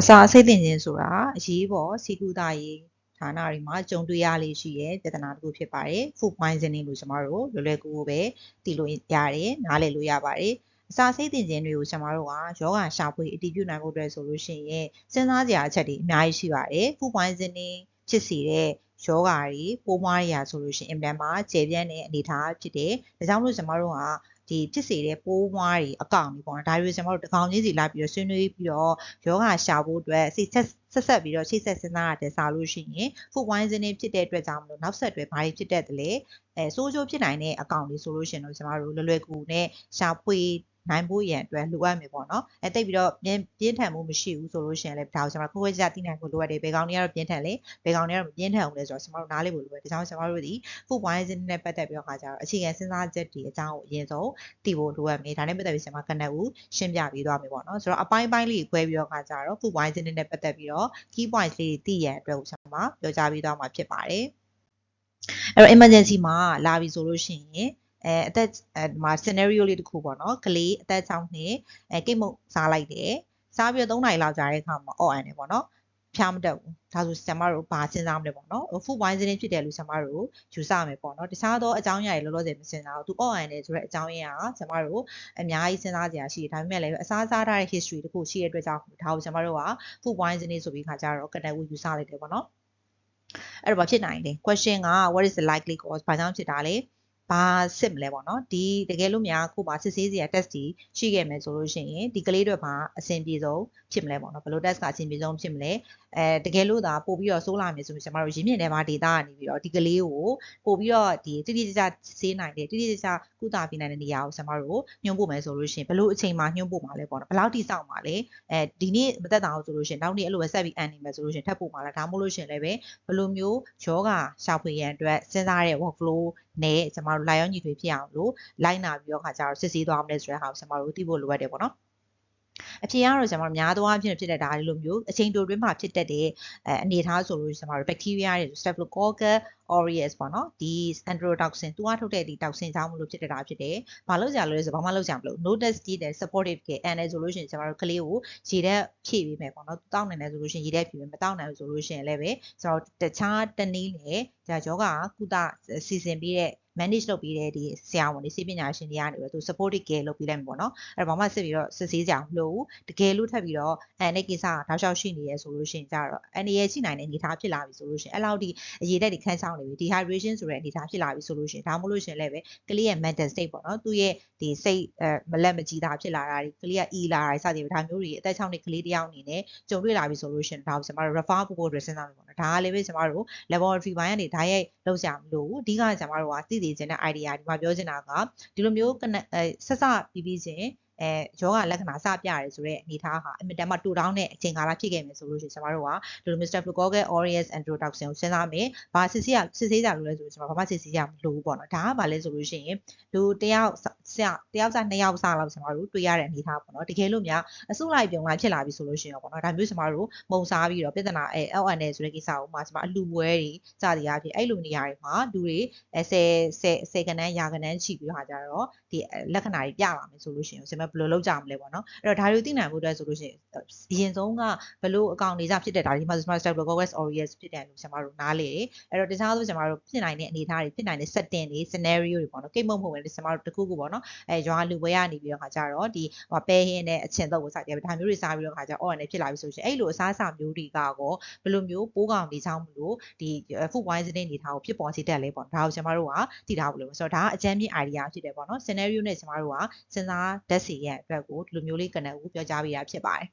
အစာအဆိပ်သင့်ခြင်းဆိုတာအရေးပေါ်စီကူတာရေးဌာနတွေမှာကြုံတွေ့ရလေရှိရဲ့ပြဿနာတစ်ခုဖြစ်ပါတယ် food poisoning လို့ကျွန်တော်တို့လွယ်လွယ်ကူကူပဲသိလို့ရတယ်နားလည်လို့ရပါတယ်အစာစိတ်တင်ခြင်းတွေကိုကျွန်တော်တို့ကယောဂရှာဖွေအတည်ပြုနိုင်ဖို့အတွက်ဆိုလို့ရှိရင်စဉ်းစားကြရအချက်တွေအများကြီးရှိပါတယ် food poisoning ဖြစ်စေတဲ့ယောဂါတွေပိုးမွားတွေရာဆိုလို့ရှိရင်အင်တန်မှာကျေပြန့်တဲ့အနေအထားဖြစ်တယ်ဒါကြောင့်မို့ကျွန်တော်တို့က ဒီဖြစ်စေတဲ့ပိုးမွားတွေအကောင်တွေပေါ့နော်ဒါတွေကျွန်တော်တို့တကောင်ချင်းစီလိုက်ပြီးတော့ဆွေးနွေးပြီးတော့ယောဂရှာဖို့အတွက်စိတ်ဆက်ဆက်ဆက်ပြီးတော့ချိတ်ဆက်စဉ်းစားရတဲ့စားလို့ရှိရင် food poisoning ဖြစ်တဲ့အတွက်ကြောင့်မလို့နောက်ဆက်တွဲဘာတွေဖြစ်တတ်တယ်လဲအဲစိုးကျိုးဖြစ်နိုင်တဲ့အကောင်တွေဆိုလို့ရှိရင်တော့ကျွန်တော်တို့လွယ်လွယ်ကူကူနဲ့ရှာဖွေ နိုင်ဖို့ရန်အတွက်လိုအပ်မယ်ပေါ့နော်အဲတိတ်ပြီးတော့ပြင်းပြင်းထန်မှုမရှိဘူးဆိုလို့ရှိရင်လည်းဒါကိုကျွန်တော်ခွဲခွဲခြားသိနိုင်ဖို့လိုအပ်တယ်ဘယ်ကောင်တွေကတော့ပြင်းထန်လဲဘယ်ကောင်တွေကတော့မပြင်းထန်ဘူးလဲဆိုတော့ကျွန်တော်တို့နားလည်ဖို့လိုအပ်တယ်ဒါကြောင့်ကျွန်တော်တို့ဒီ food poisoning နဲ့ပတ်သက်ပြီးတော့ခါကြတော့အခြေခံစဉ်းစားချက်တွေအကြောင်းကိုအရင်ဆုံးသိဖို့လိုအပ်မယ်ဒါနဲ့ပတ်သက်ပြီးကျွန်မကနက်ဦးရှင်းပြပေးသွားမယ်ပေါ့နော်ဆိုတော့အပိုင်းပိုင်းလေးခွဲပြီးတော့ခါကြတော့ food poisoning နဲ့ပတ်သက်ပြီးတော့ key points လေးတွေသိရန်အတွက်ကိုကျွန်မပြောကြားပေးသွားမှာဖြစ်ပါတယ်အဲ့တော့ emergency မှာလာပြီဆိုလို့ရှိရင် အဲအသက်အဲဒီမှာ scenario လေးတစ်ခုပေါ့နော်ကလေးအသက်6နှစ်အဲကိတ်မုတ်စားလိုက်တယ်စားပြီးတော့3နာရီလောက်ကြာတဲ့အခါမှာအော့အန်တယ်ပေါ့နော်ဖျားမတက်ဘူးဒါဆိုဆရာမတို့ဘာစဉ်းစားမလဲပေါ့နော် food poisoning ဖြစ်တယ်လို့ဆရာမတို့ယူဆမယ်ပေါ့နော်တခြားသောအကြောင်းအရာတွေလောလောဆယ်မစဉ်းစားဘူးသူအော့အန်တယ်ဆိုတဲ့အကြောင်းအရာဆရာမတို့အများကြီးစဉ်းစားကြရရှိတယ်ဒါပေမဲ့လည်းအစားစားထားတဲ့ history တခုရှိတဲ့အတွက်ကြောင့်ဒါကိုဆရာမတို့က food poisoning ဆိုပြီးခါကြတော့ကနက်ဦးယူဆလိုက်တယ်ပေါ့နော်အဲ့တော့ဘာဖြစ်နိုင်လဲ question က what is the likely cause ဘာကြောင့်ဖြစ်တာလဲ ဘာစစ်မလဲပေါ့နော်ဒီတကယ်လို့များခုပါစစ်ဆေးစရာ test တွေရှိခဲ့မယ်ဆိုလို့ရှိရင်ဒီကလေးတွေမှာအဆင်ပြေဆုံးဖြစ်မလဲပေါ့နော်ဘယ်လို test ကအဆင်ပြေဆုံးဖြစ်မလဲ အဲတကယ်လို့သာပို့ပြီးတော့စိုးလာမယ်ဆိုရင်ကျွန်တော်တို့ရင်းမြစ်ထဲမှာ data ကနေပြီးတော့ဒီကလေးကိုပို့ပြီးတော့ဒီတိတိကျကျစေးနိုင်တယ်တိတိကျကျကုသပေးနိုင်တဲ့နေရာကိုကျွန်တော်တို့ညွှန်ပို့မယ်ဆိုလို့ရှိရင်ဘယ်လိုအချိန်မှာညွှန်ပို့မှာလဲပေါ့နော်ဘယ်လောက်တိစောင့်မှာလဲအဲဒီနေ့မသက်တာအောင်ဆိုလို့ရှိရင်နောက်နေ့အဲ့လိုပဲဆက်ပြီးအန်နေမယ်ဆိုလို့ရှိရင်ထပ်ပို့မှာလားဒါမှမဟုတ်လို့ရှိရင်လည်းပဲဘယ်လိုမျိုးယောဂရှာဖွေရန်အတွက်စဉ်းစားတဲ့ workflow နဲ့ကျွန်တော်တို့လိုက်ရောညီထွေဖြစ်အောင်လို့လိုက်နာပြီးတော့ခါကျတော့စစ်ဆေးသွားမလဲဆိုတဲ့ဟာကိုကျွန်တော်တို့သိဖို့လိုအပ်တယ်ပေါ့နော် အဖြေကတော့ကျွန်တော်များသောအားဖြင့်ဖြစ်တဲ့ဒါလေးလိုမျိုးအချိန်တိုတွင်းမှာဖြစ်တတ်တဲ့အဲအနေအထားဆိုလို့ကျွန်တော်တို့ bacteria တွေ staphylococcus aureus ပေါ့နော်ဒီ enterotoxin သူကထုတ်တဲ့ဒီ toxin ကြောင့်မလို့ဖြစ်တတ်တာဖြစ်တယ်။ဘာလို့ကြလဲဆိုဘာမှလုပ်ကြမလို့ notice ကြည့်တယ် supportive care and ဆိုလို့ရှိရင်ကျွန်တော်တို့ကလေးကိုရေထဲဖြည့်ပေးမယ်ပေါ့နော်။တောင်းနိုင်တယ်ဆိုလို့ရှိရင်ရေထဲဖြည့်ပေးမတောင်းနိုင်ဘူးဆိုလို့ရှိရင်လည်းပဲကျွန်တော်တခြားတနည်းလေဒါယောဂကုသစီစဉ်ပြီးတဲ့ manage လုပ်ပြီးတဲ့ဒီဆရာဝန်တွေစေပညာရှင်တွေကနေပြီးသူ supportive care လုပ်ပြီးလိုက်မှာပေါ့နော်အဲ့တော့ဘာမှစစ်ပြီးတော့စစ်ဆေးကြအောင်မလုပ်ဘူးတကယ်လို့ထပ်ပြီးတော့အဲအဲ့ကိစ္စကတောက်လျှောက်ရှိနေရဲဆိုလို့ရှိရင်ကြတော့အနေရရှိနိုင်တဲ့အနေအထားဖြစ်လာပြီဆိုလို့ရှိရင်အဲ့လောက်ဒီအရေးတက်ဒီခန်းဆောင်နေပြီ dehydration ဆိုတဲ့အနေအထားဖြစ်လာပြီဆိုလို့ရှိရင်ဒါမှမဟုတ်လို့ရှိရင်လည်းပဲကလေးရဲ့ mental state ပေါ့နော်သူရဲ့ဒီစိတ်အဲမလက်မကြည်တာဖြစ်လာတာတွေကလေးကအီလာတာစသည်ဒါမျိုးတွေအသက်6နှစ်ကလေးတစ်ယောက်အနေနဲ့ကြုံတွေ့လာပြီဆိုလို့ရှိရင်ဒါကိုကျွန်တော်တို့ refer ဖို့အတွက်စဉ်းစားမယ်ပေါ့နော် ဒါကလည်းပဲကျွန်တော်တို့ laboratory ဘိုင်းကနေဓာတ်ရိုက်လုပ်ကြမလို့အဓိကကျွန်တော်တို့ကသိသိချင်းတဲ့ idea ဒီမှာပြောချင်တာကဒီလိုမျိုးဆက်စပြီးပြီးချင်း အဲယောဂလက္ခဏာစပြရဲဆိုတဲ့အနေထားဟာအမြဲတမ်းတူတောင်းတဲ့အချိန်ကာလဖြစ်ခဲ့မယ်ဆိုလို့ရှိရင်ကျွန်တော်တို့ကဒီလို Mr. Flucoccus aureus enterotoxin ကိုစဉ်းစားမယ်။ဘာစစ်ဆေးရစစ်ဆေးကြလို့လဲဆိုတော့ကျွန်တော်ဘာမှစစ်ဆေးရမလို့ဘူးပေါ့နော်။ဒါကဘာလဲဆိုလို့ရှိရင်လူတယောက်ဆရာတယောက်စားနှစ်ယောက်စားလောက်ကျွန်တော်တို့တွေ့ရတဲ့အနေထားပေါ့နော်။တကယ်လို့များအစုလိုက်ပြုံလိုက်ဖြစ်လာပြီဆိုလို့ရှိရင်ပေါ့နော်။ဒါမျိုးကျွန်တော်တို့မုံစားပြီးတော့ပြဿနာအဲ LN ဆိုတဲ့ကိစ္စကိုမှကျွန်တော်အလူပွဲတွေစသည်အဖြစ်အဲ့လိုနေရာတွေမှာလူတွေအဲ10 10 10ကနန်းရာကနန်းချီပြီးဟာကြတော့ဒီလက္ခဏာတွေပြလာမယ်ဆိုလို့ရှိရင်ကျွန်တော်ဘယ်လိုလုပ်ကြမလဲပေါ့နော်အဲ့တော့ဒါတွေကိုသိနိုင်ဖို့အတွက်ဆိုလို့ရှိရင်အရင်ဆုံးကဘလို့အကောင့်နေကြဖြစ်တဲ့ဒါဒီမှာ Smart Stable Google Aureus ဖြစ်တယ်လို့ကျွန်တော်တို့နားလေတယ်အဲ့တော့တခြားဆိုကျွန်တော်တို့ဖြစ်နိုင်တဲ့အနေအထားတွေဖြစ်နိုင်တဲ့ setting တွေ scenario တွေပေါ့နော်ကိတ်မုံမဟုတ်ပဲကျွန်တော်တို့တခုခုပေါ့နော်အဲရွာလူပွဲကနေပြီးတော့ခါကြတော့ဒီဟိုပဲဟင်းနဲ့အချင်းတော့ကိုစတယ်ဒါမျိုးတွေစားပြီးတော့ခါကြ on နဲ့ဖြစ်လာပြီဆိုရှင်အဲ့လိုအစားအစာမျိုးတွေကကောဘယ်လိုမျိုးပိုးကောင်တွေချောင်းမလို့ဒီ food poisoning တွေထားကိုဖြစ်ပေါ်စေတတ်လဲပေါ့ဒါကိုကျွန်တော်တို့ကသိထားဖို့လို့ဆိုတော့ဒါကအကြမ်းမြင့် idea ဖြစ်တယ်ပေါ့နော် scenario နဲ့ကျွန်တော်တို့ကစဉ်းစားတတ်စီရဲ့အတွက်ကိုဒီလိုမျိုးလေးကနဦးပြောကြားပေးရဖြစ်ပါတယ်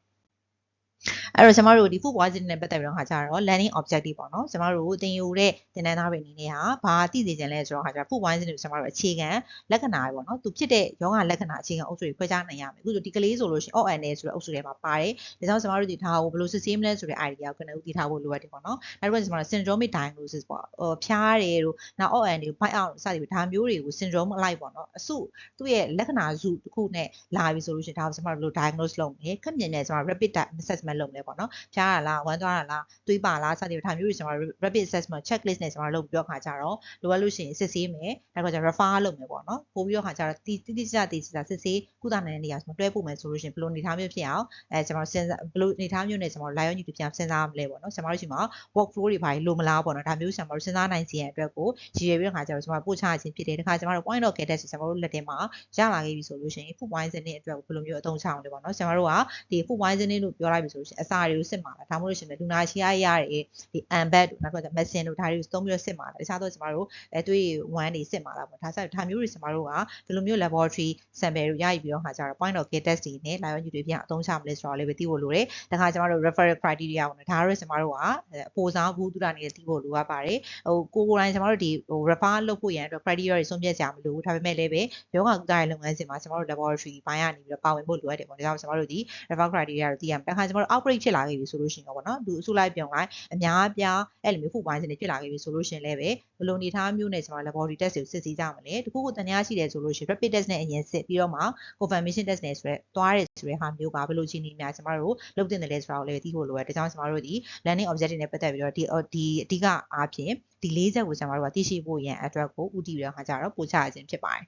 အဲ့တော့ကျမတို့ဒီ food poisoning နဲ့ပတ်သက်ပြီးတော့ခါကြတော့ learning objective ပေါ့နော်ကျမတို့သင်ယူတဲ့သင်တန်းသားတွေအနေနဲ့ဟာဘာသိစေချင်လဲဆိုတော့ခါကြ food poisoning ကိုကျမတို့အခြေခံလက္ခဏာတွေပေါ့နော်သူဖြစ်တဲ့ယောဂလက္ခဏာအခြေခံအုပ်စုတွေခွဲခြားနိုင်ရမယ်အခုဆိုဒီကလေးဆိုလို့ရှိရင် ONA ဆိုတဲ့အုပ်စုထဲမှာပါတယ်ဒါကြောင့်ကျမတို့ဒီထားကိုဘယ်လိုစစ်ဆေးမလဲဆိုတဲ့ idea ကိုကနဦးသိထားဖို့လိုအပ်တယ်ပေါ့နော်နောက်တစ်ခုကျမတို့ syndromic diagnosis ပေါ့ဟိုဖျားတယ်တို့နောက် ONA ကို bite out စသည်ဖြင့်ဒါမျိုးတွေကို syndrome အလိုက်ပေါ့နော်အစုသူ့ရဲ့လက္ခဏာစုတစ်ခုနဲ့လာပြီဆိုလို့ရှိရင်ဒါကိုကျမတို့ဘယ်လို diagnose လုပ်မလဲခက်မြင်တဲ့ကျမ rapid assessment recommend လုပ်မလဲပေါ့နော်ဖျားရလားဝမ်းသွားရလားသွေးပါလားစသဖြင့်ဒါမျိုးတွေကျွန်တော်တို့ rapid assessment checklist နဲ့ကျွန်တော်တို့လုပ်ပြီးတော့ခါကြတော့လိုအပ်လို့ရှိရင်စစ်ဆေးမယ်ဒါကကျ refer လုပ်မယ်ပေါ့နော်ပို့ပြီးတော့ခါကြတော့တိတိကျတိကျစစ်ဆေးကုသနိုင်တဲ့နေရာကျွန်တော်တွဲပို့မယ်ဆိုလို့ရှိရင်ဘယ်လိုနေထားမျိုးဖြစ်အောင်အဲကျွန်တော်စဉ်းစားဘယ်လိုနေထားမျိုးနဲ့ကျွန်တော် lion ယူပြန်စဉ်းစားမလဲပေါ့နော်ကျွန်တော်တို့ရှိမှာ work flow တွေဘာတွေလိုမလားပေါ့နော်ဒါမျိုးကျွန်တော်တို့စဉ်းစားနိုင်စီရန်အတွက်ကိုရည်ရွယ်ပြီးတော့ခါကြတော့ကျွန်တော်ပို့ချခြင်းဖြစ်တယ်တခါကျွန်တော်တို့ point of care test ကျွန်တော်တို့လက်ထဲမှာရလာခဲ့ပြီဆိုလို့ရှိရင် food poisoning အတွက်ကိုဘယ်လိုမျိုးအသုံးချအောင်လဲပေါ့နော်ကျွန်တော်တို့ကဒီ food poisoning လို့ပြောလိုက်ပြီဆိုလို့ရှိရင်အစာတွေကိုစစ်မှာလားဒါမှမဟုတ်လို့ရှိရင်လူနာရှိရရတဲ့ဒီ ambed တို့နောက်တော့ medicine တို့ဒါတွေကိုသုံးပြီးတော့စစ်မှာလားတခြားသောကျွန်တော်တို့အဲသွေးဝမ်းတွေစစ်မှာလားပေါ့ဒါဆိုဒါမျိုးတွေကျွန်တော်တို့ကဒီလိုမျိုး laboratory sample တွေရယူပြီးတော့ခါကြတော့ point of care test တွေနဲ့ lion ယူတွေပြန်အသုံးချမလဲဆိုတော့လည်းပဲသိဖို့လိုတယ်တခါကျွန်တော်တို့ referral criteria ပေါ့နော်ဒါတို့ကျွန်တော်တို့ကအပိုစားဘူးသူတာနေသိဖို့လိုအပ်ပါတယ်ဟိုကိုကိုယ်တိုင်ကျွန်တော်တို့ဒီဟို refer လုပ်ဖို့ရန်အတွက် criteria တွေဆုံးဖြတ်ကြမလို့ဒါပေမဲ့လည်းပဲယောဂကုသရေးလုပ်ငန်းစဉ်မှာကျွန်တော်တို့ laboratory ဘိုင်းကနေပြီးတော့ပါဝင်ဖို့လိုအပ်တယ်ပေါ့ဒါကြောင့်ကျွန်တော်တို့ဒီ refer criteria တွေသိရမယ်တခါကျွန်တော်တို့ outbreak ဖြစ်လာခဲ့ပြီဆိုလို့ရှိရင်ပေါ့နော်သူအစုလိုက်ပြုံလိုက်အများအပြားအဲ့လိုမျိုး food poisoning ဖြစ်လာခဲ့ပြီဆိုလို့ရှိရင်လည်းပဲဘယ်လိုနေထားမျိုးနဲ့ကျွန်တော် laboratory test ကိုစစ်ဆေးကြမလဲတခုခုတန်ရားရှိတယ်ဆိုလို့ရှိရင် rapid test နဲ့အရင်စစ်ပြီးတော့မှ confirmation test နဲ့ဆိုရဲသွားတယ်ဆိုရဲဟာမျိုးကဘယ်လိုချင်းနေများကျွန်တော်တို့လုပ်တင်တယ်လဲဆိုတာကိုလည်းသိဖို့လိုရတယ်ဒါကြောင့်ကျွန်တော်တို့ဒီ learning objective နဲ့ပတ်သက်ပြီးတော့ဒီဒီအဓိကအားဖြင့်ဒီ၄ချက်ကိုကျွန်တော်တို့ကသိရှိဖို့ရန်အတွက်ကိုဥတည်ပြီးတော့ခါကြတော့ပို့ချခြင်းဖြစ်ပါတယ်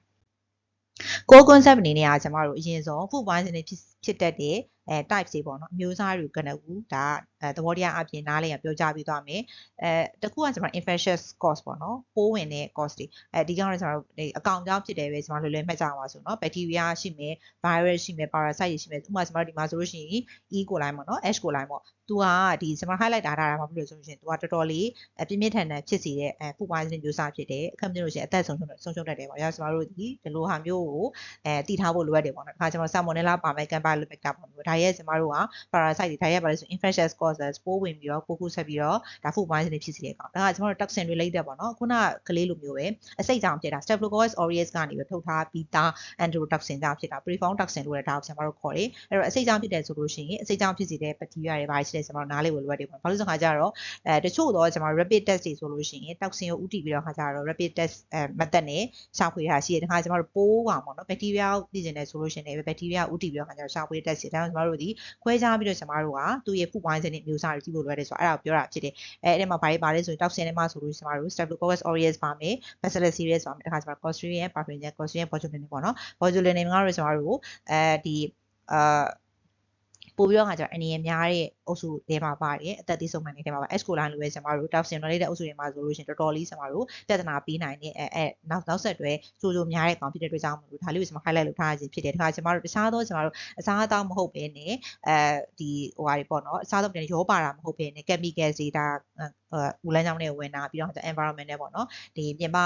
ကို concept အနေနဲ့ကကျွန်တော်တို့အရင်ဆုံး food poisoning ဖြစ်ဖြစ်တတ်တဲ့ အဲ type တွေပေါ့နော်အမျိုးအစားတွေကနကူဒါအဲသဘောတရားအပြင်နားလည်ရပြောကြပြီးသွားမယ်အဲတခုကကျွန်တော် infectious cause ပေါ့နော်ပိုးဝင်တဲ့ cause တွေအဲဒီကတော့ကျွန်တော်တို့အကောင်ကြောင့်ဖြစ်တယ်ပဲကျွန်တော်လွယ်လွယ်မှတ်ကြပါဆိုနော် bacteria ရှိမယ် virus ရှိမယ် parasite တွေရှိမယ်ဥပမာကျွန်တော်ဒီမှာဆိုလို့ရှိရင် E coli ပေါ့နော် H coli ပေါ့သူကဒီကျွန်တော် highlight ထားတာမှာဘာဖြစ်လို့ဆိုလို့ရှိရင်သူကတော်တော်လေးပြင်းပြင်းထန်ထန်ဖြစ်စေတဲ့အဲ food poisoning မျိုးစားဖြစ်တယ်အခက်မလို့ရှိရင်အသက်ဆုံးရှုံးဆုံးရှုံးတတ်တယ်ပေါ့ဒါကျွန်တော်တို့ဒီဒီလိုဟာမျိုးကိုအဲတည်ထားဖို့လိုအပ်တယ်ပေါ့နော်ဒါကျွန်တော် salmonella ပါမယ် campylobacter ပေါ့မျိုးဒါရဲ့ကျွန်တော်တို့က parasite တွေဒါရဲ့ပါလို့ဆို infectious causes ပိုးဝင်ပြီးတော့ကိုကူဆက်ပြီးတော့ဒါ food poisoning ဖြစ်စေတဲ့ကောင်ဒါကကျွန်တော်တို့ toxin related ပေါ့နော်ခုနကလေးလိုမျိုးပဲအစိတ်ကြောင့်ဖြစ်တာ staphylococcus aureus ကနေပြီးထုတ်ထားပြီးသား enterotoxin ကြောင့်ဖြစ်တာ preform toxin လို့လည်းဒါကိုကျွန်တော်တို့ခေါ်တယ်အဲ့တော့အစိတ်ကြောင့်ဖြစ်တယ်ဆိုလို့ရှိရင်အစိတ်ကြောင့်ဖြစ်စေတဲ့ bacteria တွေပါရှိတယ်ကျွန်တော်နားလေးကိုလိုအပ်တယ်ပေါ့ဘာလို့ဆိုခါကြတော့အဲတချို့တော့ကျွန်တော် rapid test တွေဆိုလို့ရှိရင် toxin ကိုဥတည်ပြီးတော့ခါကြတော့ rapid test အဲ method နဲ့ရှာဖွေတာရှိတယ်တခါကျွန်တော်တို့ပိုးကောင်ပေါ့နော် bacteria ကိုသိကျင်တယ်ဆိုလို့ရှိရင်လည်း bacteria ဥတည်ပြီးတော့ခါကြတော့ရှာဖွေ test တွေဒါကြောင့်ကျွန်တော်တို့ဒီခွဲခြားပြီးတော့ကျွန်တော်တို့ကသူ့ရဲ့ food poisoning မျိုးစားတွေကြည့်ဖို့လိုရတယ်ဆိုတော့အဲ့ဒါကိုပြောတာဖြစ်တယ်အဲအဲ့ဒီမှာဘာတွေပါလဲဆိုရင် toxin တွေမှာဆိုလို့ကျွန်တော်တို့ staphylococcus aureus ပါမယ် bacillus cereus ပါမယ်တခါကျွန်တော် clostridium perfringens clostridium botulinum ပေါ့နော် botulinum ကတော့ကျွန်တော်တို့အဲဒီအာ ပို့ပြီးတော့ခါကျတော့အနေရများတဲ့အုပ်စုတွေမှာပါတယ်အသက်သေးဆုံးနိုင်တဲ့ထဲမှာပါ S coli လိုပဲကျွန်တော်တို့ toxin related အုပ်စုတွေမှာဆိုလို့ရှိရင်တော်တော်လေးကျွန်တော်တို့ပြဿနာပေးနိုင်တဲ့အဲအဲနောက်နောက်ဆက်တွဲကြိုးကြိုးများတဲ့ကောင်ဖြစ်တဲ့အတွက်ကြောင့်မလို့ဒါလေးကိုကျွန်တော် highlight လုပ်ထားခြင်းဖြစ်တယ်ဒါကကျွန်တော်တို့တခြားသောကျွန်တော်တို့အစားအသောက်မဟုတ်ဘဲနဲ့အဲဒီဟိုဟာတွေပေါ့နော်အစားအသောက်တွေရောပါတာမဟုတ်ဘဲနဲ့ chemical တွေဒါဦးလန်းကြောင်းနဲ့ဝင်တာပြီးတော့ environment နဲ့ပေါ့နော်ဒီပြင်ပ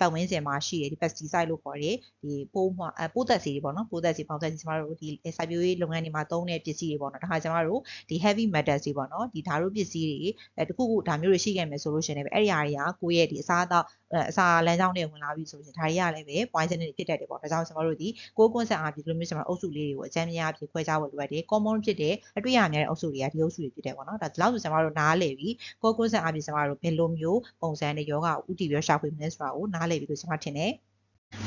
ပတ်ဝန်းကျင်မှာရှိတယ်ဒီ pesticide လို့ခေါ်တယ်ဒီပိုးမှပိုးသက်စီတွေပေါ့နော်ပိုးသက်စီပေါင်းသက်စီကျမတို့ဒီစိုက်ပျိုးရေးလုပ်ငန်းတွေမှာသုံးတဲ့ပစ္စည်းတွေပေါ့နော်ဒါခါကျမတို့ဒီ heavy metals တွေပေါ့နော်ဒီဓာတ်ရုပ်ပစ္စည်းတွေအဲတခုခုဒါမျိုးတွေရှိခဲ့မယ်ဆိုလို့ရှိရင်လည်းအဲ့ဒီအရာတွေကကိုယ့်ရဲ့ဒီအစားအသောက်အစာလမ်းကြောင်းတွေဝင်လာပြီဆိုရင်ဒါတွေကလည်းပဲ poison တွေဖြစ်တတ်တယ်ပေါ့ဒါကြောင့်ကျွန်တော်တို့ဒီကိုယ်ကွန်းဆက်အားဖြင့်ဒီလိုမျိုးကျွန်တော်အုပ်စုလေးတွေကိုအကြမ်းများအဖြစ်ခွဲခြားဖို့လိုအပ်တယ် common ဖြစ်တဲ့အတွေ့အကြုံများတဲ့အုပ်စုတွေကဒီအုပ်စုတွေဖြစ်တယ်ပေါ့နော်ဒါဒီလောက်ဆိုကျွန်တော်တို့နားလည်ပြီးကိုယ်ကွန်းဆက်အားဖြင့်ကျွန်တော်တို့ဘယ်လိုမျိုးပုံစံနဲ့ယောဂကိုဥတည်ပြီးရှာဖွေမလဲဆိုတာကိုနားလည်ပြီးလို့ကျွန်တော်ထင်တယ်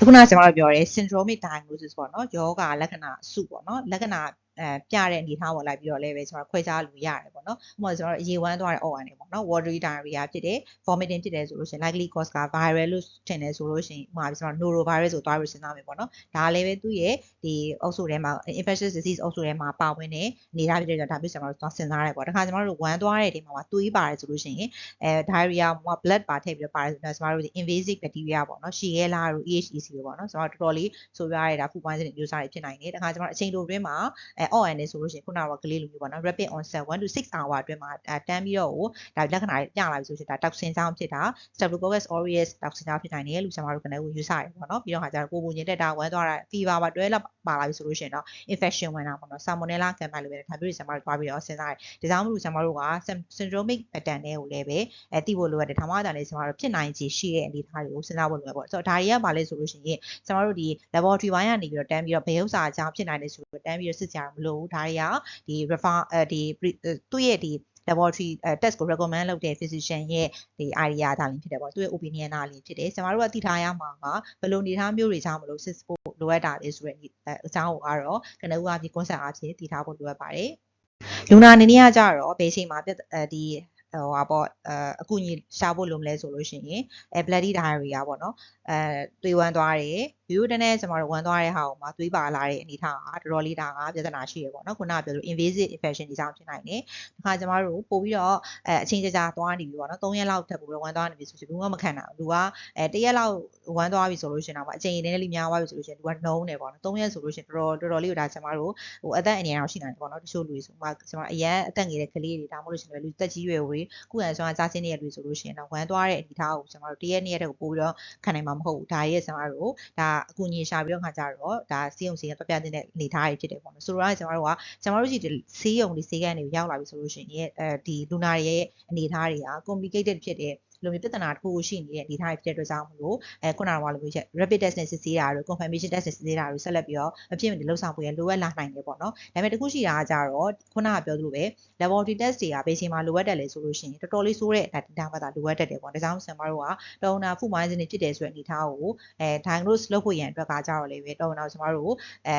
ခုနကကျွန်တော်တို့ပြောရဲ syndromic diagnosis ပေါ့နော်ယောဂလက္ခဏာစုပေါ့နော်လက္ခဏာ အဲပြတဲ့အနေထားပေါ်လိုက်ပြီးတော့လည်းပဲကျွန်တော်ခွဲခြားလို့ရတယ်ပေါ့နော်ဥပမာကျွန်တော်အရေဝမ်းသွားတဲ့ OR နေပေါ့နော် watery diarrhea ဖြစ်တယ် vomiting ဖြစ်တယ်ဆိုလို့ရှိရင် likely cause က viral လို့ထင်တယ်ဆိုလို့ရှိရင်ဥပမာကျွန်တော် norovirus ကိုသွားပြီးစဉ်းစားမယ်ပေါ့နော်ဒါလည်းပဲသူ့ရဲ့ဒီအုပ်စုထဲမှာ infectious disease အုပ်စုထဲမှာပါဝင်တဲ့အနေထားဖြစ်တဲ့ကြောင့်ဒါပြီးကျွန်တော်တို့သွားစဉ်းစားရတယ်ပေါ့တခါကျွန်တော်တို့ဝမ်းသွားတဲ့ဒီမှာသွေးပါတယ်ဆိုလို့ရှိရင်အဲ diarrhea မှာ blood ပါထည့်ပြီးတော့ပါတယ်ဆိုတော့ကျွန်တော်တို့ဒီ invasive bacteria ပေါ့နော် Shigella တို့ EHEC တို့ပေါ့နော်ကျွန်တော်တော်တော်လေးဆိုပြရတဲ့ဒါ food poisoning မျိုးစားတွေဖြစ်နိုင်တယ်တခါကျွန်တော်အချိန်တိုတွင်းမှာအဲ ON ဆိုလို့ရှိရင်ခုနကကလေးလိုမျိုးပေါ့နော် rapid onset 1 to 6 hour အတွင်းမှာတန်းပြီးတော့ဒါလက္ခဏာတွေပြလာပြီဆိုရင်ဒါ toxin ကြောင့်ဖြစ်တာ Staphylococcus aureus toxin ကြောင့်ဖြစ်နိုင်တယ်လို့ကျွန်တော်တို့ကနေကိုယူဆရတယ်ပေါ့နော်ပြီးတော့ဟာကျတော့ကိုပုံညင်တက်တာဝမ်းသွားတာ fever ပါတွဲလာပါလာပြီဆိုလို့ရှိရင်တော့ infection ဝင်တာပေါ့နော် salmonella ကံပါလိုပဲဒါမျိုးတွေကျွန်တော်တို့တွားပြီးတော့စဉ်းစားတယ်ဒါကြောင့်မလို့ကျွန်တော်တို့က syndromic pattern တွေကိုလည်းပဲအဲသိဖို့လိုရတယ်ဒါမှမဟုတ်လည်းကျွန်တော်တို့ဖြစ်နိုင်ခြေရှိတဲ့အနေအထားတွေကိုစဉ်းစားဖို့လိုရပေါ့ဆိုတော့ဒါတွေကပါလဲဆိုလို့ရှိရင်ကျွန်တော်တို့ဒီ laboratory ဘိုင်းကနေပြီးတော့တန်းပြီးတော့ဘယ်ဥစ္စာအကြောင်းဖြစ်နိုင်လဲဆိုတော့တန်းပြီးတော့စစ်ကြရမလို့ဒါတွေကဒီ refer ဒီသူ့ရဲ့ဒီ laboratory test ကို recommend လုပ်တဲ့ physician ရဲ့ဒီ idea ဒါလည်းဖြစ်တယ်ပေါ့သူရဲ့ opinion ဒါလည်းဖြစ်တယ်ကျွန်တော်တို့ကသိထားရမှာကဘယ်လိုနေထားမျိုးတွေကြောင့်မလို့ sys ဖို့လိုအပ်တာလဲဆိုတဲ့အကြောင်းကိုကတော့ကနဦးအဖြစ် concept အဖြစ်သိထားဖို့လိုအပ်ပါတယ်လူနာအနေနဲ့ကကြတော့ဘယ်ချိန်မှာပြတ်အဲဒီဟိုဟာပေါ့အအကူကြီးရှာဖို့လိုမလဲဆိုလို့ရှိရင်အဲ bloody diarrhea ပေါ့နော်အဲသွေးဝမ်းသွားတယ် ရိုးတနဲ့ကျမတို့ဝမ်းသွားတဲ့ဟာကိုမှသွေးပါလာတဲ့အနေထားကတော်တော်လေးဒါကပြဿနာရှိရပေါ့နော်ခုနကပြောလို့ invasive infection တွေကြောင့်ဖြစ်နိုင်တယ်ဒီခါကျမတို့ပို့ပြီးတော့အဲအချိန်ကြာကြာသွားနေပြီပေါ့နော်3ရက်လောက်ထပ်ပို့ပြီးဝမ်းသွားနေပြီဆိုရင်ဘူးမမခံနိုင်ဘူးလူကအဲ1ရက်လောက်ဝမ်းသွားပြီဆိုလို့ရှိရင်တော့အချိန်ရင်းနဲ့လေးများသွားပြီဆိုလို့ရှိရင်လူကနှုံးတယ်ပေါ့နော်3ရက်ဆိုလို့ရှိရင်တော်တော်တော်တော်လေးကိုဒါကျမတို့ဟိုအသက်အနေအောင်ရှိနိုင်တယ်ပေါ့နော်တချို့လူတွေဆိုမှကျမအရန်အသက်ငယ်တဲ့ကလေးတွေဒါမှမဟုတ်လို့ရှိရင်လူသက်ကြီးရွယ်ဝေးကုရန်ဆောင်ကြားစင်းနေတဲ့လူဆိုလို့ရှိရင်တော့ဝမ်းသွားတဲ့အနေထားကိုကျမတို့တရက်နေ့ရက်တည်းကိုပို့ပြီးတော့ခံနိုင်မှာမဟုတ်ဘူးဒါရဲ့ကျမတို့ဒါအကူအညီရှာပြီးတော့ခါကြတော့ဒါစီးုံစီကပြပြတဲ့အနေထားတွေဖြစ်တယ်ပေါ့နော်ဆိုတော့ကျမတို့ကကျမတို့ရှိစီးုံဒီစီးကန်တွေရောက်လာပြီဆိုလို့ရှိရင်အဲဒီလူနာရဲ့အနေထားတွေက complicated ဖြစ်တဲ့ လိုမျိုးပြဿနာတစ်ခုကိုရှိနေတဲ့အနေအထားဖြစ်တဲ့အတွက်ကြောင့်မလို့အဲခုနကလိုမျိုးချက် rapid test နဲ့စစ်ဆေးတာတို့ confirmation test နဲ့စစ်ဆေးတာတို့ဆက်လက်ပြီးတော့အဖြစ်မနေလှုပ်ဆောင်ဖို့ရလိုအပ်လာနိုင်တယ်ပေါ့နော်ဒါပေမဲ့တခုရှိတာကကြတော့ခုနကပြောသလိုပဲ laboratory test တွေကဘယ်ချိန်မှာလိုအပ်တယ်လဲဆိုလို့ရှိရင်တော်တော်လေးဆိုးတဲ့ data မှသာလိုအပ်တတ်တယ်ပေါ့ဒါကြောင့်ဆင်မတို့ကတော်နာ food poisoning ဖြစ်တယ်ဆိုတဲ့အနေအထားကိုအဲ diagnose လုပ်ဖို့ရန်အတွက်ကကြတော့လေပဲတော်နာဆင်မတို့အဲ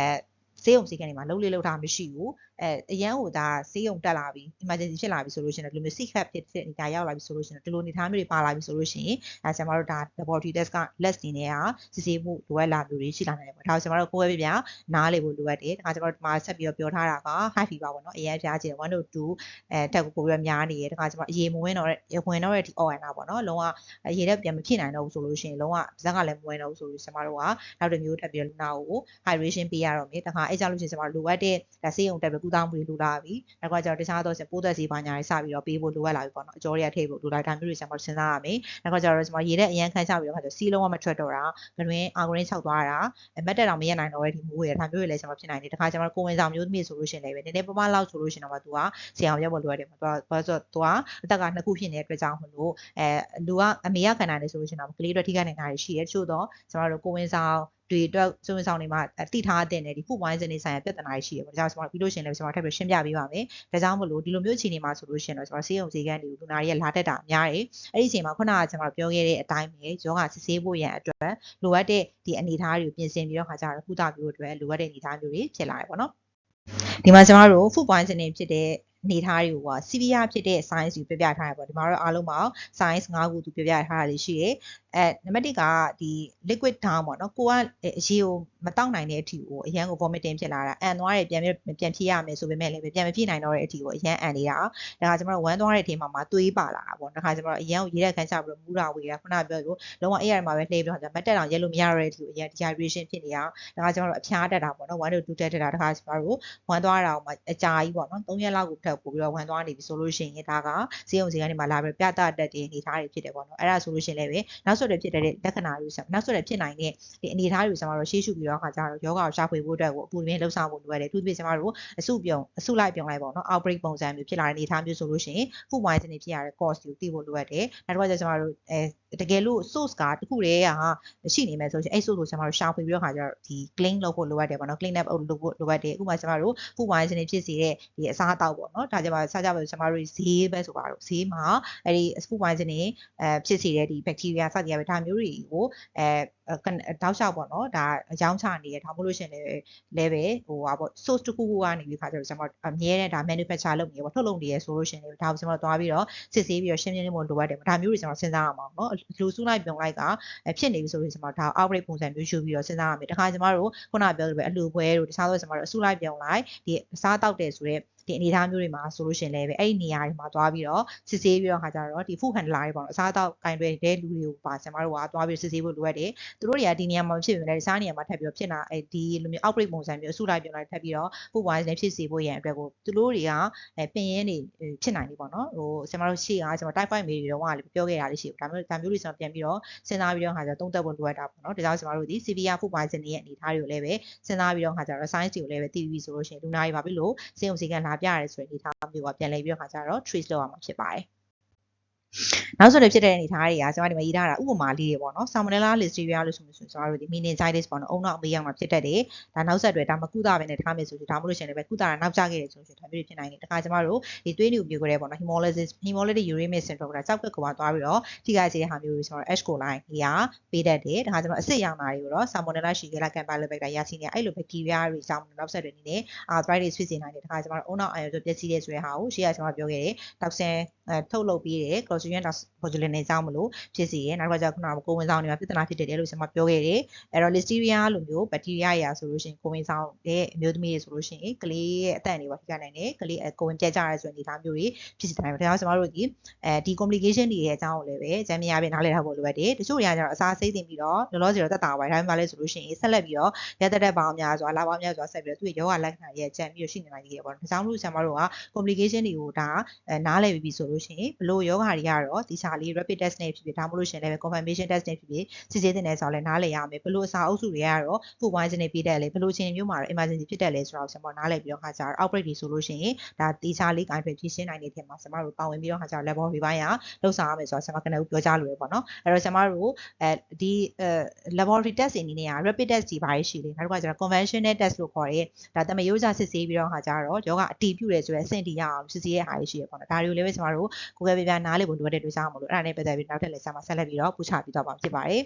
ဆေးရုံဆေးကန်တွေမှာလုံးလေးလုံးထားမရှိဘူးအဲအရန်ကိုဒါဆေးရုံတက်လာပြီ emergency ဖြစ်လာပြီဆိုလို့ရှိရင်ဒီလိုမျိုး sick cap ဖြစ်တဲ့အနေအထားရောက်လာပြီဆိုလို့ရှိရင်ဒီလိုအနေအထားမျိုးတွေပါလာပြီဆိုလို့ရှိရင်အဲဆင်မတို့ဒါ laboratory test က less နေနေတာစစ်ဆေးမှုလိုအပ်လာမျိုးတွေရှိလာနိုင်တယ်ပေါ့ဒါဆင်မတို့ကိုယ်ပဲပြပြနားလေဖို့လိုအပ်တယ်ဒါကကျွန်တော်တို့ဒီမှာဆက်ပြီးတော့ပြောထားတာက high fever ပေါ့နော်အရန်ပြားခြင်း1 to 2အဲတက်ကိုပိုပြီးတော့များနေတယ်ဒါကကျွန်တော်အရေမဝင်တော့တဲ့ဝင်တော့တဲ့ဒီ ON တာပေါ့နော်လုံးဝအရေတက်ပြန်မဖြစ်နိုင်တော့ဘူးဆိုလို့ရှိရင်လုံးဝဇက်ကလည်းမဝင်တော့ဘူးဆိုလို့ဆင်မတို့ကနောက်တစ်မျိုးထပ်ပြီးတော့လူနာကို hydration ပေးရတော့မယ်ဒါကအဲကြောင့်လို့ရှိရင်ဆင်မတို့လိုအပ်တဲ့ဒါဆေးရုံတက်ပြီးကုသမှုတွေလိုလာပြီနောက်ကကျတော့တခြားသောပိုးသက်စီပါညာတွေစပြီးတော့ပေးဖို့လိုအပ်လာပြီပေါ့နော်အကျော်တွေကထိပ်ဖို့လိုလိုက်တာမျိုးတွေဆင်မတို့စဉ်းစားရမယ်နောက်ကကျတော့ကျွန်တော်ရေတဲ့အရန်ခန်းချပြီးတော့ခါကျစီးလုံးဝမထွက်တော့တာဂရင်းအာဂရင်း၆သွားတာမက်တက်တော့မရနိုင်တော့တဲ့ဒီမိုးရဒါမျိုးတွေလည်းကျွန်တော်ဖြစ်နိုင်တယ်တခါကျွန်တော်ကိုဝင်ဆောင်မျိုးသမီးဆိုလို့ရှိရင်လည်းပဲနည်းနည်းပပလောက်ဆိုလို့ရှိရင်တော့သူကဆရာအောင်ရက်ဖို့လိုရတယ်သူကဘာဆိုသူကအသက်ကနှစ်ခုဖြစ်နေတဲ့အတွက်ကြောင့်မလို့အဲလူကအမေရခံနိုင်တယ်ဆိုလို့ရှိရင်တော့ကလေးတွေထိခိုက်နိုင်တာရှိရဲတချို့တော့ကျွန်တော်တို့ကိုဝင်ဆောင် တွေအတွက်စုံဆောင်တွေမှာတိထားတဲ့နေဒီ food poison တွေဆိုင်ရာပြဿနာတွေရှိရပါဒါကြောင့်ကျွန်တော်ပြီးလို့ရှိရင်လည်းကျွန်တော်ထပ်ပြီးရှင်းပြပေးပါမယ်ဒါကြောင့်မလို့ဒီလိုမျိုးအခြေအနေမှာဆိုလို့ရှိရင်တော့ကျွန်တော်ဆေးရုံဈေးကန်းတွေကိုလူနာတွေလာတက်တာအများကြီးအဲ့ဒီအချိန်မှာခုနကကျွန်တော်ပြောခဲ့တဲ့အတိုင်းပဲယောဂစစ်ဆေးဖို့ရန်အတွက်လိုအပ်တဲ့ဒီအနေအထားတွေကိုပြင်ဆင်ပြီးတော့ခါကြတော့ကုသပြီးအတွက်လိုအပ်တဲ့အနေအထားမျိုးတွေဖြစ်လာတယ်ပေါ့နော်ဒီမှာကျွန်တော်တို့ food poisoning ဖြစ်တဲ့အနေထားတွေကိုက severe ဖြစ်တဲ့ science ကိုပြပြထားရပေါ့ဒီမှာတော့အားလုံးမှာ science ၅ခုသူပြပြထားတာလေးရှိတယ်အဲနံပါတ်1ကဒီ liquid down ပေါ့နော်ကိုကအရေးကိုမတောက်နိုင်တဲ့အထိကိုအရန်ကို vomiting ဖြစ်လာတာအန်သွားတယ်ပြန်ပြန်ဖြည့်ရမယ်ဆိုပေမဲ့လည်းပြန်မဖြည့်နိုင်တော့တဲ့အထိကိုအရန်အန်နေတာဒါကကျွန်တော်တို့ဝမ်းသွားတဲ့အချိန်မှာမှသွေးပါလာတာပေါ့ဒါကကျွန်တော်အရန်ကိုရေးတဲ့ခန်းချပြီးတော့မူးတာဝေးတာခုနပြောလို့လုံးဝအဲ့ရမှာပဲလှည့်ပြီးတော့မတက်အောင်ရဲလို့မရတော့တဲ့အထိကိုအရန် dehydration ဖြစ်နေတာဒါကကျွန်တော်တို့အဖျားတက်တာပေါ့နော်1 to 2တက်တက်တာဒါကကျွန်တော်တို့ဝမ်းသွားတာအောင်မှအကြာကြီးပေါ့နော်3ရက်လောက်ကိုထပ်ပို့ပြီးတော့ဝမ်းသွားနေပြီဆိုလို့ရှိရင်ဒါကဈေးုံဈေးကနေမှလာပြီးပြတာတက်တဲ့အနေထားတွေဖြစ်တယ်ပေါ့နော်အဲ့ဒါဆိုလို့ရှိရင်လည်းပဲနောက်ဆက်တွဲဖြစ်တဲ့လက္ခဏာတွေနောက်ဆက်တွဲဖြစ်နိုင်တဲ့ဒီအနေထားတွေကိုကျွန်တော်တို့ရှေ့ရှုပြီးတော့အခါကျတော့ယောဂကိုရှာဖွေဖို့အတွက်ကိုအပူပြင်းလှုပ်ဆောင်ဖို့လိုရတယ်သူတို့ကျွန်တော်တို့အစုပြုံအစုလိုက်ပြုံလိုက်ပေါ့နော် outbreak ပုံစံမျိုးဖြစ်လာတဲ့အနေထားမျိုးဆိုလို့ရှိရင် food poisoning ဖြစ်ရတဲ့ cause ကိုသိဖို့လိုရတယ်နောက်တစ်ခါကျကျွန်တော်တို့အဲတကယ်လို့ source ကတခုတည်းကရှိနေမယ်ဆိုရင်အဲ့ source ကိုကျွန်တော်တို့ရှာဖွေပြီးတော့ခါကျတော့ဒီ clean လုပ်ဖို့လိုရတယ်ပေါ့နော် clean up လုပ်ဖို့လိုရတယ်ဥပမာကျွန်တော်တို့ food poisoning ဖြစ်စေတဲ့ဒီအစားအသောက်ပေါ့နော်ဒါကြောင့်စားကြပါဆိုကျွန်တော်တို့ဈေးပဲဆိုပါတော့ဈေးမှာအဲ့ဒီ food poisoning အဲဖြစ်စေတဲ့ဒီ bacteria စသည်အရဒါမျိုးတွေကိုအဲတောက်လျှောက်ပေါ့နော်ဒါအကြောင်းချနေရဒါမှမဟုတ်လို့ရှင်လည်းလည်းပဲဟိုဟာပေါ့ source တစ်ခုခုကနေပြီးခါကျတော့ကျွန်တော်အမြဲတမ်းဒါ manufacture လုပ်နေရပေါ့ထုတ်လုပ်နေရဆိုလို့ရှင်လည်းဒါကိုကျွန်တော်သွားပြီးတော့စစ်ဆေးပြီးတော့ရှင်းပြနေဖို့လိုအပ်တယ်ဒါမျိုးတွေကျွန်တော်စဉ်းစားရမှာပေါ့နော်လူစုလိုက်ပြုံလိုက်ကဖြစ်နေပြီဆိုရင်ကျွန်တော်ဒါ outbreak ပုံစံမျိုးယူပြီးတော့စဉ်းစားရမယ်တခါကျွန်တော်တို့ခုနပြောလိုပဲအလူပွဲတို့တခြားသောကျွန်တော်တို့အစုလိုက်ပြုံလိုက်ဒီအစားတောက်တယ်ဆိုတော့ ဒီအနေအထားမျိုးတွေမှာဆိုလို့ရှင်လည်းပဲအဲ့ဒီနေရာတွေမှာသွားပြီးတော့စစ်ဆေးပြီးတော့ခါကြတော့ဒီ food handler တွေပေါ့နော်အစားအသောက်ကင်တွယ်တဲ့လူတွေကိုပါကျွန်တော်တို့ကသွားပြီးစစ်ဆေးဖို့လိုအပ်တယ်သူတို့တွေကဒီနေရာမှာဖြစ်နေတယ်တခြားနေရာမှာထပ်ပြီးတော့ဖြစ်လာအဲဒီလိုမျိုး outbreak ပုံစံမျိုးအစုလိုက်ပြုံလိုက်ထပ်ပြီးတော့ food poisoning ဖြစ်စေဖို့ရန်အတွက်ကိုသူတို့တွေကအဲပင်ရင်းနေဖြစ်နိုင်ပြီပေါ့နော်ဟိုကျွန်တော်တို့ရှေ့ကကျွန်တော် typhoid မေးတွေတော့ကလည်းပြောခဲ့တာလေးရှိဘူးဒါမျိုးဒါမျိုးတွေကျွန်တော်ပြန်ပြီးတော့စဉ်းစားပြီးတော့ခါကြတော့သုံးသပ်ဖို့လိုအပ်တာပေါ့နော်ဒါကြောင့်ကျွန်တော်တို့ဒီ severe food poisoning ရဲ့အနေအထားတွေကိုလည်းပဲစဉ်းစားပြီးတော့ခါကြတော့ science တွေကိုလည်းပဲသိပြီးဆိုလို့ရှိရင်လူနာတွေပါပြီလို့စေုံစီကံလာပြရတယ်ဆိုတဲ့အနေအထားမျိုးကပြန်လည်ပြီးတော့ခါကြတော့ trace လုပ်ရမှာဖြစ်ပါတယ် နောက်ဆိုလည်းဖြစ်တဲ့အနေအထားတွေကကျွန်တော်ဒီမှာရေးထားတာဥပမာလေးတွေပေါ့နော် salmonella listeria လို့ဆိုလို့ဆိုရင်ကျွန်တော်တို့ဒီ meningitis ပေါ့နော်အုံနောက်အမေးရောက်မှာဖြစ်တတ်တယ်ဒါနောက်ဆက်တွဲဒါမကုသဘဲနဲ့ထားမယ်ဆိုရင်ဒါမှမဟုတ်လို့ရှိရင်လည်းကုသတာနောက်ကျခဲ့တယ်ဆိုရင်ဒါမျိုးတွေဖြစ်နိုင်တယ်တခါကျွန်တော်တို့ဒီသွေးနူမျိုးကြတဲ့ပေါ့နော် hemolysis hemolytic uremic syndrome ဒါကြောက်ကကွာသွားပြီးတော့ထိခိုက်စေတဲ့ဟာမျိုးတွေဆိုတော့ H coli ကြီးကပေးတတ်တယ်ဒါကကျွန်တော်အစစ်ရောင်တာတွေကိုတော့ salmonella shigella campylobacter ရရှိနေအဲ့လို bacteria တွေကြောင့်နောက်ဆက်တွဲနေနဲ့ arthritis ဖြစ်စေနိုင်တယ်တခါကျွန်တော်တို့အုံနောက်အာရုံဆိုပျက်စီးတဲ့ဆိုတဲ့ဟာကိုရှေ့ကကျွန်တော်ပြောခဲ့တယ် toxin အဲထုတ်လုပ်ပြီးတယ် clostridium botulinum နဲ့ကြောင့်မလို့ဖြစ်စေရနောက်တစ်ခါကျခုနကကိုဝင်ဆောင်တွေမှာပြဿနာဖြစ်တယ်လို့ကျွန်မပြောခဲ့တယ်အဲ့တော့ listeria လိုမျိုး bacteria ရာဆိုလို့ရှိရင်ကိုဝင်ဆောင်တဲ့အမျိုးသမီးတွေဆိုလို့ရှိရင်ကလေးရဲ့အသက်အန္တရာယ်ပါထိခိုက်နိုင်တယ်ကလေးကိုဝင်ပြတ်ကြရဲဆိုတဲ့အနေအထားမျိုးတွေဖြစ်စေနိုင်တယ်ဒါကြောင့်ကျွန်တော်တို့ဒီအဲဒီ complication တွေရဲ့အကြောင်းကိုလည်းပဲဂျမ်းမရပဲနားလည်ထားဖို့လိုအပ်တယ်တချို့တွေကကျတော့အစာစိတ်တင်ပြီးတော့လောလောဆယ်တော့တက်တာပါတယ်ဒါပေမဲ့လည်းဆိုလို့ရှိရင်ဆက်လက်ပြီးတော့ရသက်တဲ့ပေါင်းများစွာလာပေါင်းများစွာဆက်ပြီးတော့သူ့ရဲ့ယောဂလက္ခဏာရဲ့ကြံပြီးတော့ရှိနေနိုင်သေးတယ်ပေါ့နော်ဒါကြောင့်မို့ကျွန်တော်တို့က complication တွေကိုဒါနားလည်ပြီးပြီဆိုလို့ရှိရင်ဘလို့ယောဂတွေကတော့ဒီစာလေး rapid test နဲ့ဖြစ်ဖြစ်ဒါမှမဟုတ်လို့ရှိရင်လည်း confirmation test နဲ့ဖြစ်ဖြစ်စစ်ဆေးတင်တယ်ဆိုတော့လည်းနားလည်ရမယ်ဘလို့အစာအုပ်စုတွေကတော့ food poisoning ဖြစ်တဲ့လေဘလို့ချင်းမျိုးမှာတော့ emergency ဖြစ်တဲ့လေဆိုတော့ကျွန်တော်နားလည်ပြီးတော့ခါကြတော့ outbreak တွေဆိုလို့ရှိရင်ဒါတီချာလေး guide ဖြည့်ရှင်းနိုင်တဲ့ထဲမှာကျွန်တော်တို့ပါဝင်ပြီးတော့ခါကြတော့ laboratory ဘိုင်းကလှုပ်ဆောင်ရမယ်ဆိုတော့ကျွန်တော်ကနေပြောကြလို့ရပေါ့နော်အဲ့တော့ကျွန်တော်တို့အဲဒီအဲ laboratory test အနေနဲ့က rapid test ကြီးပါရှိတယ်နောက်တစ်ခါကျတော့ conventional test လို့ခေါ်တဲ့ဒါတမယိုးကြစစ်ဆေးပြီးတော့ခါကြတော့ယောဂအတီးပြုတ်တယ်ဆိုတဲ့အဆင့်တီရအောင်စစ်ဆေးရတဲ့ဟာရှိရပေါ့နော်ဒါတွေကိုလည်းပဲကျွန်တော်တို့ကိုယ်ပဲပြပြနားလေဖို့လိုအပ်တဲ့တွေ့စားမလို့အဲ့ဒါနဲ့ပတ်သက်ပြီးနောက်ထပ်လည်းဆရာမဆက်လက်ပြီးတော့ပူချပြီးတော့ပါဖြစ်ပါတယ်